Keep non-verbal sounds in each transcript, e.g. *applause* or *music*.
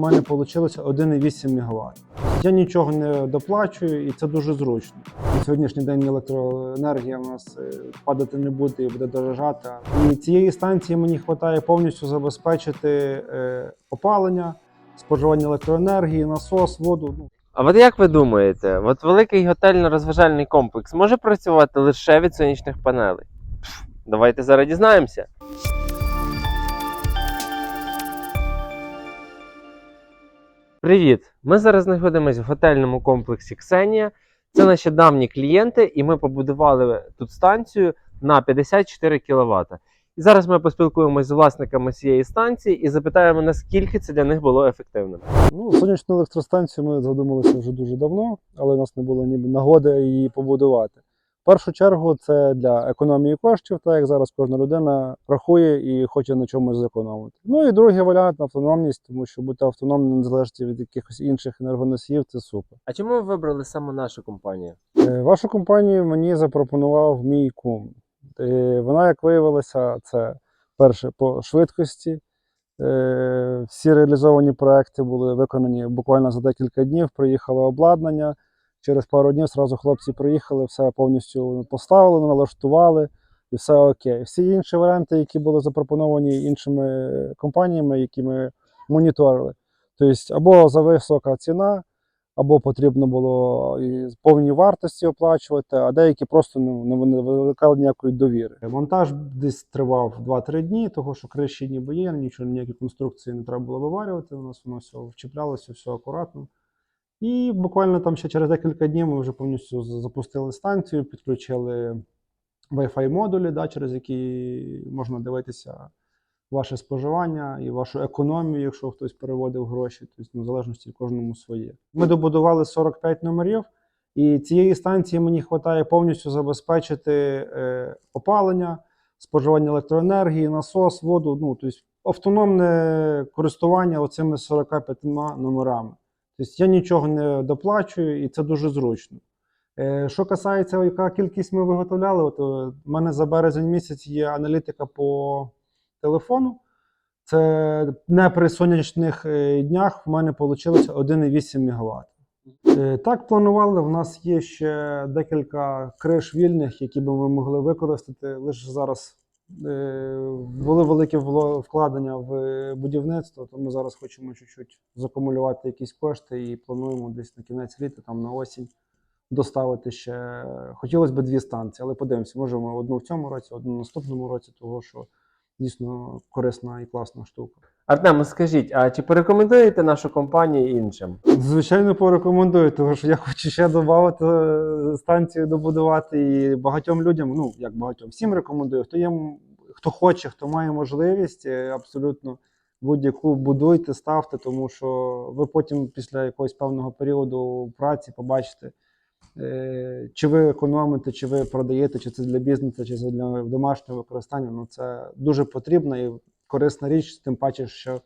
в мене вийшло 1,8 МВт. Я нічого не доплачую, і це дуже зручно. На сьогоднішній день електроенергія у нас е, падати не буде і буде дорожати. І цієї станції мені вистачає повністю забезпечити е, опалення, споживання електроенергії, насос, воду. Ну, А от як ви думаєте, от великий готельно-розважальний комплекс може працювати лише від сонячних панелей? Давайте зараз дізнаємося. Привіт! Ми зараз знаходимося в готельному комплексі Ксенія. Це наші давні клієнти, і ми побудували тут станцію на 54 кВт. І зараз ми поспілкуємося з власниками цієї станції і запитаємо, наскільки це для них було ефективним. Ну, сонячну електростанцію ми задумалися вже дуже давно, але у нас не було ніби нагоди її побудувати. В першу чергу це для економії коштів, так як зараз кожна людина рахує і хоче на чомусь зекономити. Ну і другий варіант автономність, тому що бути автономним незалежно від якихось інших енергоносіїв це супер. А чому ви вибрали саме нашу компанію? Е, Вашу компанію мені запропонував мій кум. Е, Вона, як виявилося, це перше по швидкості. Е, Всі реалізовані проекти були виконані буквально за декілька днів. Приїхало обладнання. Через пару днів зразу хлопці приїхали, все повністю поставили, налаштували і все окей. Всі інші варіанти, які були запропоновані іншими компаніями, які ми моніторили. Тобто, або за висока ціна, або потрібно було і повні вартості оплачувати, а деякі просто ну, не не викликали ніякої довіри. Монтаж десь тривав 2-3 дні, того що криші ніби є, нічого ніякі конструкції не треба було виварювати. У нас воно все вчіплялося, все акуратно. І буквально там ще через декілька днів ми вже повністю запустили станцію, підключили Wi-Fi модулі, да, через які можна дивитися ваше споживання і вашу економію, якщо хтось переводив гроші, тобто ну, в залежності кожному своє. Ми добудували 45 номерів, і цієї станції мені вистачає повністю забезпечити е, опалення, споживання електроенергії, насос, воду. Ну, тобто автономне користування оцими 45 номерами. Тобто я нічого не доплачую, і це дуже зручно. Е, Що касається, яка кількість ми виготовляли, от е, в мене за березень місяць є аналітика по телефону. Це не при сонячних е, днях в мене вийшло 1,8 МВт. Е, Так планували. В нас є ще декілька криш вільних, які би ми могли використати. Лише зараз е, були великі вкладення в будівництво, тому зараз хочемо чуть-чуть закумулювати якісь кошти і плануємо десь на кінець літа, там на осінь, доставити ще. Хотілося б дві станції, але подивимося, можемо одну в цьому році, одну в наступному році, того що дійсно корисна і класна штука. Артем, скажіть, а чи порекомендуєте нашу компанію іншим? Звичайно, порекомендую, тому що я хочу ще додати е, станцію добудувати і багатьом людям, ну як багатьом, всім рекомендую. Хто є, хто хоче, хто має можливість, е, абсолютно будь-яку будуйте, ставте, тому що ви потім після якогось певного періоду праці побачите, чи ви економите, чи ви продаєте, чи це для бізнесу, чи це для домашнього використання. Ну це дуже потрібна і корисна річ, тим паче, що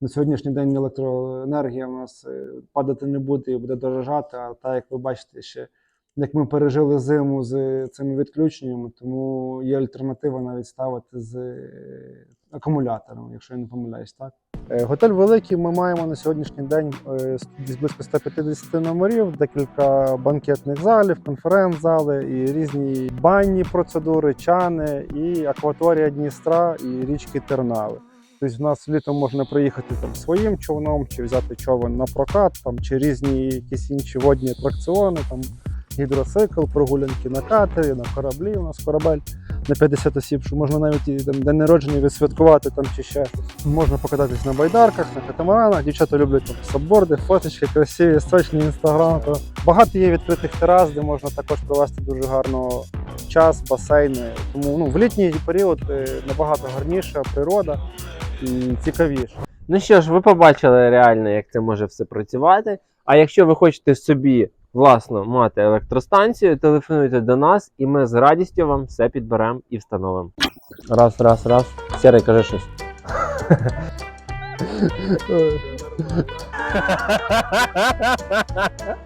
на сьогоднішній день електроенергія у нас е, падати не буде і буде дорожати. А так, як ви бачите, ще як ми пережили зиму з цими відключеннями, тому є альтернатива навіть ставити з е, акумулятором, якщо я не помиляюсь, так. Е, Готель великий. Ми маємо на сьогоднішній день е, близько 150 номерів, декілька банкетних залів, конференц-зали і різні банні процедури, чани, і акваторія Дністра, і річки Тернави. Тобто в нас літом можна приїхати там своїм човном, чи взяти човен на прокат, там, чи різні якісь інші водні атракціони, там гідроцикл, прогулянки на катері, на кораблі. У нас корабель на 50 осіб, що можна навіть і там, день народження відсвяткувати там чи ще щось. Можна покататись на байдарках, на катамаранах. Дівчата люблять там сабборди, фоточки, красиві, сочні інстаграм. То багато є відкритих терас, де можна також провести дуже гарно час, басейни. Тому ну, в літній період е, набагато гарніша природа цікавіше. Ну що ж, ви побачили реально, як це може все працювати. А якщо ви хочете собі власно мати електростанцію, телефонуйте до нас, і ми з радістю вам все підберемо і встановимо. Раз, раз, раз. Сірий, кажи щось. *laughs* *laughs*